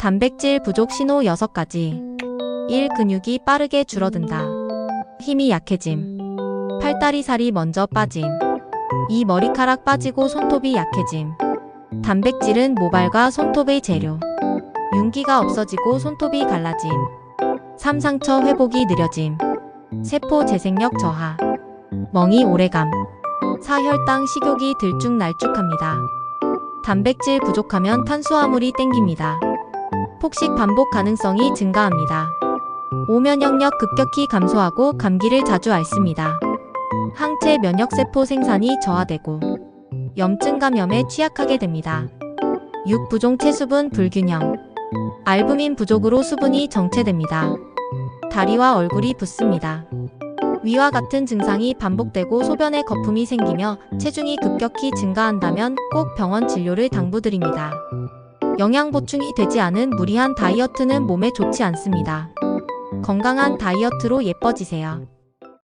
단백질 부족 신호 6가지. 1. 근육이 빠르게 줄어든다. 힘이 약해짐. 팔다리 살이 먼저 빠짐. 2. 머리카락 빠지고 손톱이 약해짐. 단백질은 모발과 손톱의 재료. 윤기가 없어지고 손톱이 갈라짐. 3. 상처 회복이 느려짐. 세포 재생력 저하. 멍이 오래감. 4. 혈당 식욕이 들쭉날쭉합니다. 단백질 부족하면 탄수화물이 땡깁니다. 폭식 반복 가능성이 증가합니다. 오면역력 급격히 감소하고 감기를 자주 앓습니다. 항체 면역세포 생산이 저하되고 염증 감염에 취약하게 됩니다. 6. 부종 체수분 불균형 알부민 부족으로 수분이 정체됩니다. 다리와 얼굴이 붓습니다. 위와 같은 증상이 반복되고 소변에 거품이 생기며 체중이 급격히 증가한다면 꼭 병원 진료를 당부드립니다. 영양 보충이 되지 않은 무리한 다이어트는 몸에 좋지 않습니다. 건강한 다이어트로 예뻐지세요.